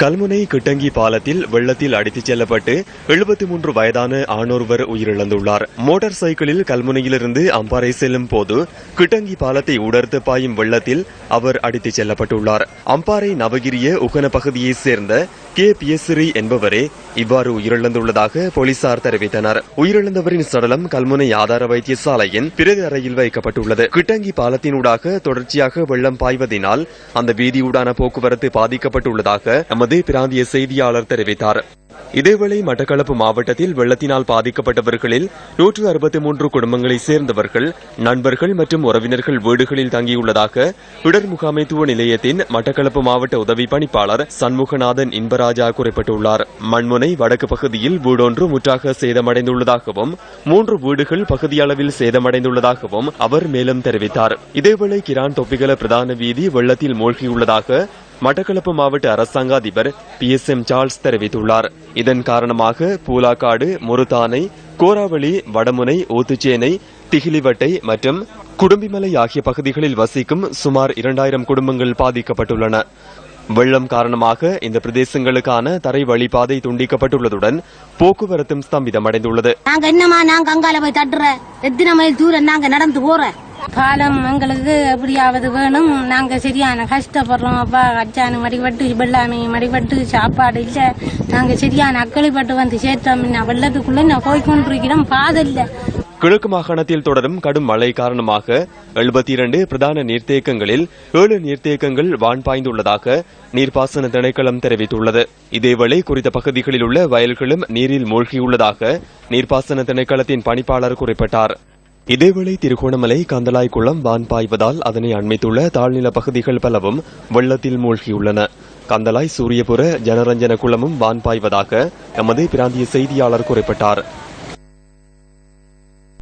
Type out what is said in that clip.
கல்முனை கிட்டங்கி பாலத்தில் வெள்ளத்தில் அடித்துச் செல்லப்பட்டு எழுபத்தி மூன்று வயதான ஆணொருவர் உயிரிழந்துள்ளார். மோட்டார் சைக்கிளில் கல்முனையிலிருந்து அம்பாறை செல்லும் போது கிட்டங்கி பாலத்தை உடர்த்து பாயும் வெள்ளத்தில் அவர் அடித்துச் செல்லப்பட்டுள்ளார். அம்பாறை நவகிரிய உகன பகுதியைச் சேர்ந்த கே பியசிறி என்பவரே இவ்வாறு உயிரிழந்துள்ளதாக போலீசார் தெரிவித்தனர். உயிரிழந்தவரின் சடலம் கல்முனை ஆதார வைத்தியசாலையின் பிறகு அறையில் வைக்கப்பட்டுள்ளது. கிட்டங்கி பாலத்தினூடாக தொடர்ச்சியாக வெள்ளம் பாய்வதினால் அந்த வீதியூடான போக்குவரத்து பாதிக்கப்பட்டுள்ளதாக எமது பிராந்திய செய்தியாளர் தெரிவித்தார். இதேவேளை மட்டக்களப்பு மாவட்டத்தில் வெள்ளத்தினால் பாதிக்கப்பட்டவர்களில் நூற்று அறுபத்தி மூன்று குடும்பங்களைச் சேர்ந்தவர்கள் நண்பர்கள் மற்றும் உறவினர்கள் வீடுகளில் தங்கியுள்ளதாக இடர் முகாமைத்துவ நிலையத்தின் மட்டக்களப்பு மாவட்ட உதவி பணிப்பாளர் சண்முகநாதன் இன்பராஜா குறிப்பிட்டுள்ளார். மண்முனை வடக்கு பகுதியில் வீடொன்று முற்றாக சேதமடைந்துள்ளதாகவும் மூன்று வீடுகள் பகுதியளவில் சேதமடைந்துள்ளதாகவும் அவர் மேலும் தெரிவித்தார். இதேவேளை கிரான் தொப்பிகல பிரதான வீதி வெள்ளத்தில் மூழ்கியுள்ளதாக மட்டக்களப்பு மாவட்ட அரசாங்க அதிபர் பி எஸ் எம் சார்ல்ஸ் தெரிவித்துள்ளார். இதன் காரணமாக பூலாக்காடு முருதானை கோராவளி வடமுனை ஊத்துச்சேனை திகிலிவட்டை மற்றும் குடும்பிமலை ஆகிய பகுதிகளில் வசிக்கும் சுமார் இரண்டாயிரம் குடும்பங்கள் பாதிக்கப்பட்டுள்ளன. வெள்ளம் காரணமாக இந்த பிரதேசங்களுக்கான தரை வழிபாதை துண்டிக்கப்பட்டுள்ளதுடன் போக்குவரத்தும் ஸ்தம்பிதமடைந்துள்ளது. நாங்க என்னமா நாங்க அங்கால போய் தட்டுற? எத்தனை மைல் தூரம் நாங்க நடந்து போறோம் பாலம் எங்களுக்கு எப்படியாவது வேணும். நாங்க சரியான கஷ்டப்படுறோம். அப்பா அச்சானு மடிபட்டு வெள்ளாமை மடிபட்டு சாப்பாடு இல்ல. நாங்க சரியான அக்களிப்பட்டு வந்து சேர்த்தோம். நான் வெள்ளத்துக்குள்ள நான் போய் கொண்டிருக்கிறோம் பாதை இல்ல. கிழக்கு மாகாணத்தில் தொடரும் கடும் மழை காரணமாக எழுபத்தி இரண்டு பிரதான நீர்த்தேக்கங்களில் ஏழு நீர்த்தேக்கங்கள் வான் பாய்ந்துள்ளதாக நீர்ப்பாசன திணைக்களம் தெரிவித்துள்ளது. இதேவேளை குறித்த பகுதிகளில் உள்ள வயல்களும் நீரில் மூழ்கியுள்ளதாக நீர்ப்பாசன திணைக்களத்தின் பணிப்பாளர் குறிப்பிட்டார். இதேவேளை திருகோணமலை கந்தலாய் குளம் வான் பாய்வதால் அதனை அண்மைத்துள்ள தாழ்நில பகுதிகள் பலவும் வெள்ளத்தில் மூழ்கியுள்ளன. கந்தலாய் சூரியபுர ஜனரஞ்சன குளமும் வான் பாய்வதாக எமது பிராந்திய செய்தியாளர் குறிப்பிட்டார்.